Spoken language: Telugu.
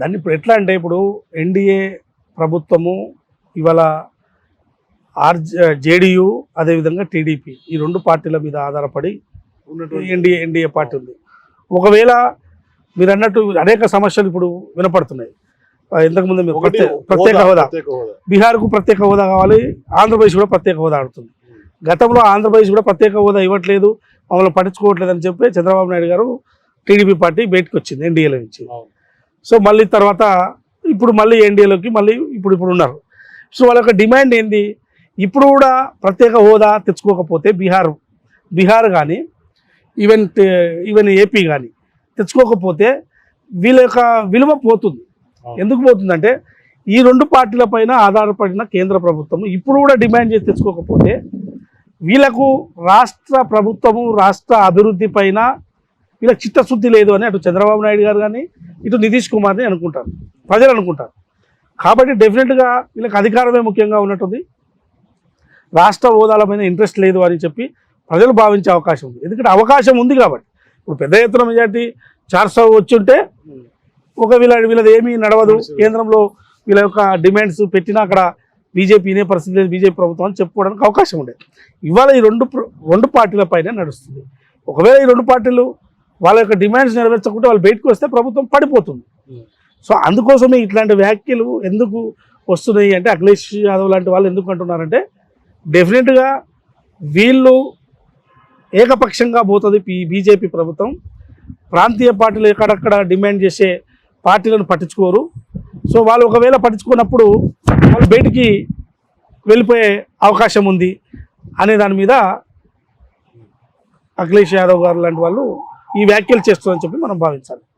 దాన్ని ఇప్పుడు ఎట్లా అంటే ఇప్పుడు ఎన్డీఏ ప్రభుత్వము ఇవాళ ఆర్ జేడియు అదేవిధంగా టీడీపీ ఈ రెండు పార్టీల మీద ఆధారపడి ఎన్డీఏ ఎన్డీఏ పార్టీ ఉంది. ఒకవేళ మీరు అన్నట్టు అనేక సమస్యలు ఇప్పుడు వినపడుతున్నాయి. ఇంతకుముందు మీరు ప్రత్యేక హోదా. బీహార్కు ప్రత్యేక హోదా కావాలి ఆంధ్రప్రదేశ్ కూడా ప్రత్యేక హోదా ఆడుతుంది. గతంలో ఆంధ్రప్రదేశ్ కూడా ప్రత్యేక హోదా ఇవ్వట్లేదు మమ్మల్ని పట్టించుకోవట్లేదు అని చెప్పి చంద్రబాబు నాయుడు గారు టీడీపీ పార్టీ బయటకు వచ్చింది ఎన్డీఏలో నుంచి. సో మళ్ళీ తర్వాత ఇప్పుడు మళ్ళీ ఎన్డీఏలోకి మళ్ళీ ఇప్పుడు ఇప్పుడు ఉన్నారు. సో వాళ్ళ యొక్క డిమాండ్ ఏంది? ఇప్పుడు కూడా ప్రత్యేక హోదా తెచ్చుకోకపోతే బీహార్ బీహార్ కానీ ఈవెన్ ఈవెన్ ఏపీ కానీ తెచ్చుకోకపోతే వీళ్ళ యొక్క విలువ పోతుంది. ఎందుకు పోతుందంటే ఈ రెండు పార్టీల పైన ఆధారపడిన కేంద్ర ప్రభుత్వం ఇప్పుడు కూడా డిమాండ్ చేసి తెచ్చుకోకపోతే వీళ్ళకు రాష్ట్ర ప్రభుత్వము రాష్ట్ర అభివృద్ధి పైన వీళ్ళకి చిత్తశుద్ధి లేదు అని అటు చంద్రబాబు నాయుడు గారు కానీ ఇటు నితీష్ కుమార్ని అనుకుంటారు. ప్రజలు అనుకుంటారు. కాబట్టి డెఫినెట్గా వీళ్ళకి అధికారమే ముఖ్యంగా ఉన్నట్టుంది. రాష్ట్ర హోదాల మీద ఇంట్రెస్ట్ లేదు అని చెప్పి ప్రజలు భావించే అవకాశం ఉంది. ఎందుకంటే అవకాశం ఉంది కాబట్టి. ఇప్పుడు పెద్ద ఎత్తున మెజార్టీ చార్సో వచ్చుంటే ఒక వీళ్ళ వీళ్ళది ఏమీ నడవదు. కేంద్రంలో వీళ్ళ యొక్క డిమాండ్స్ పెట్టినా అక్కడ బీజేపీ ఇనే పరిస్థితి లేదు బీజేపీ ప్రభుత్వం అని చెప్పుకోవడానికి అవకాశం ఉండేది. ఇవాళ ఈ రెండు ప్ర- రెండు పార్టీల పైన నడుస్తుంది. ఒకవేళ ఈ రెండు పార్టీలు వాళ్ళ యొక్క డిమాండ్స్ నెరవేర్చకుంటే వాళ్ళు బయటకు వస్తే ప్రభుత్వం పడిపోతుంది. ఉం. సో అందుకోసమే ఇట్లాంటి వ్యాఖ్యలు ఎందుకు వస్తున్నాయి అంటే అఖిలేష్ యాదవ్ లాంటి వాళ్ళు ఎందుకు అంటున్నారంటే డెఫినెట్గా వీళ్ళు ఏకపక్షంగా పోతుంది బీజేపీ ప్రభుత్వం. ప్రాంతీయ పార్టీలు ఎక్కడక్కడ డిమాండ్ చేసే పార్టీలను పట్టించుకోరు. సో వాళ్ళు ఒకవేళ పట్టించుకున్నప్పుడు వాళ్ళు బయటికి వెళ్ళిపోయే అవకాశం ఉంది అనే దాని మీద అఖిలేష్ యాదవ్ గారు లాంటి వాళ్ళు ఈ వ్యాఖ్యలు చేస్తుందని చెప్పి మనం భావించాలి.